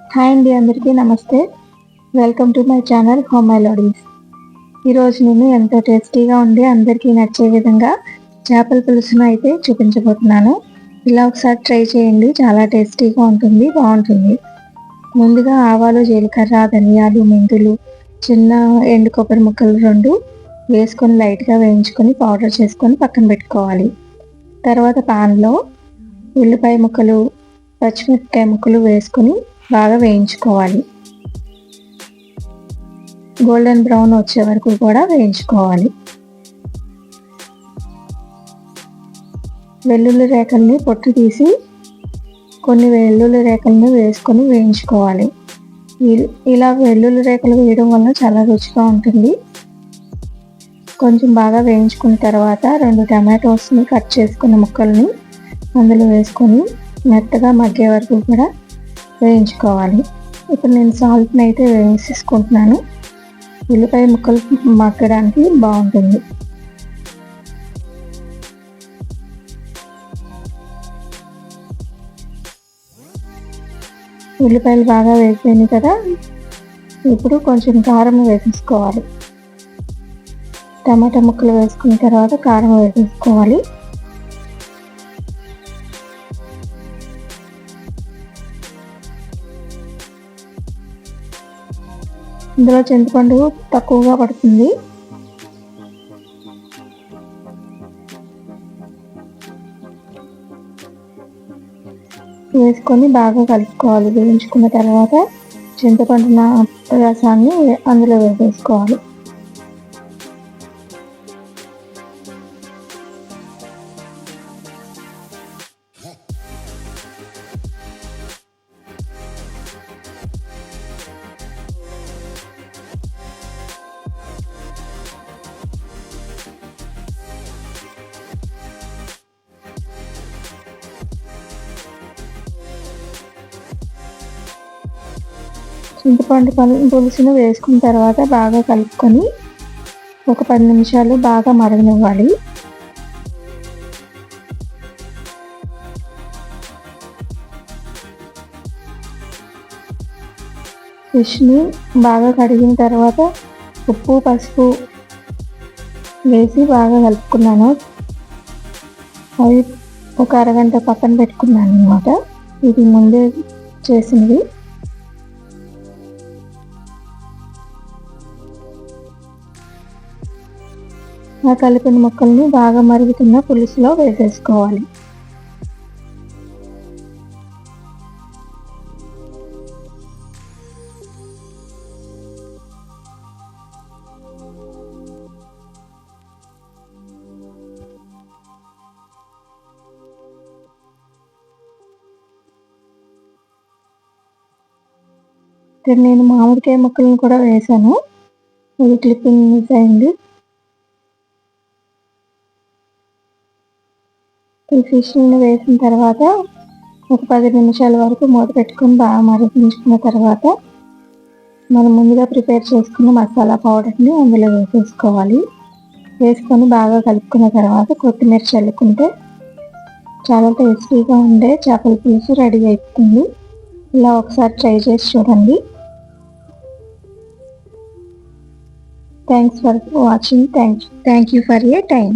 Hi అండి అందరికీ నమస్తే. Welcome to my channel home melodies ఈరోజు నేను ఎంతో టేస్టీగా ఉండి అందరికీ నచ్చే విధంగా చేపల పులుసును అయితే చూపించబోతున్నాను. ఇలా ఒకసారి ట్రై చేయండి చాలా టేస్టీగా ఉంటుంది బాగుంటుంది. ముందుగా ఆవాలు జీలకర్ర ధనియాలు మెంతులు చిన్న ఎండు కొబ్బరి ముక్కలు రెండు వేసుకొని లైట్గా వేయించుకొని పౌడర్ చేసుకొని పక్కన పెట్టుకోవాలి. తర్వాత పాన్లో ఉల్లిపాయ ముక్కలు పచ్చిమిరపకాయ ముక్కలు వేసుకొని బాగా వేయించుకోవాలి. గోల్డెన్ బ్రౌన్ వచ్చే వరకు కూడా వేయించుకోవాలి. వెల్లుల్లి రేఖల్ని పొట్టు తీసి కొన్ని వెల్లుల్లి రేఖల్ని వేసుకొని వేయించుకోవాలి. ఇలా వెల్లుల్లి రేఖలు వేయడం వల్ల చాలా రుచిగా ఉంటుంది. కొంచెం బాగా వేయించుకున్న తర్వాత రెండు టమాటోస్ని కట్ చేసుకున్న ముక్కల్ని అందులో వేసుకొని మెత్తగా మగ్గే వరకు కూడా వేయించుకోవాలి. ఇప్పుడు నేను సాల్ట్ని అయితే వేసేసుకుంటున్నాను. ఉల్లిపాయ ముక్కలు మక్కడానికి బాగుంటుంది. ఉల్లిపాయలు బాగా వేసిపోయినాయి కదా ఇప్పుడు కొంచెం కారం వేసేసుకోవాలి. టమాటా ముక్కలు వేసుకున్న తర్వాత కారం వేసేసుకోవాలి. ఇందులో చింతపండు తక్కువగా పడుతుంది. వేసుకొని బాగా కలుపుకోవాలి. వేయించుకున్న తర్వాత చింతపండు రసాన్ని అందులో వేసేసుకోవాలి. చింతపండు పులుసును వేసుకున్న తర్వాత బాగా కలుపుకొని ఒక పది నిమిషాలు బాగా మరగనివ్వాలి. ఫిష్ని బాగా కడిగిన తర్వాత ఉప్పు పసుపు వేసి బాగా కలుపుకున్నాను. అవి ఒక అరగంట పక్కన పెట్టుకున్నాను అనమాట ఇది ముందే చేసినవి. ఆ కలిపిన ముక్కల్ని బాగా మరుగుతున్న పులుసులో వేసేసుకోవాలి. నేను మామిడికాయ ముక్కలను కూడా వేసాను. ఇది క్లిప్పింగ్ మిస్ అయింది ఈ ఫిష్ని వేసిన తర్వాత ఒక పది నిమిషాల వరకు మూత పెట్టుకొని బాగా మరిగించుకున్న తర్వాత మనం ముందుగా ప్రిపేర్ చేసుకున్న మసాలా పౌడర్ని అందులో వేసేసుకోవాలి. వేసుకొని బాగా కలుపుకున్న తర్వాత కొత్తిమీర చల్లుకుంటే చాలా టేస్టీగా ఉండే చేపల పులుసు రెడీ అయిపోతుంది. ఇలా ఒకసారి ట్రై చేసి చూడండి. Thanks for watching thank thank you for your time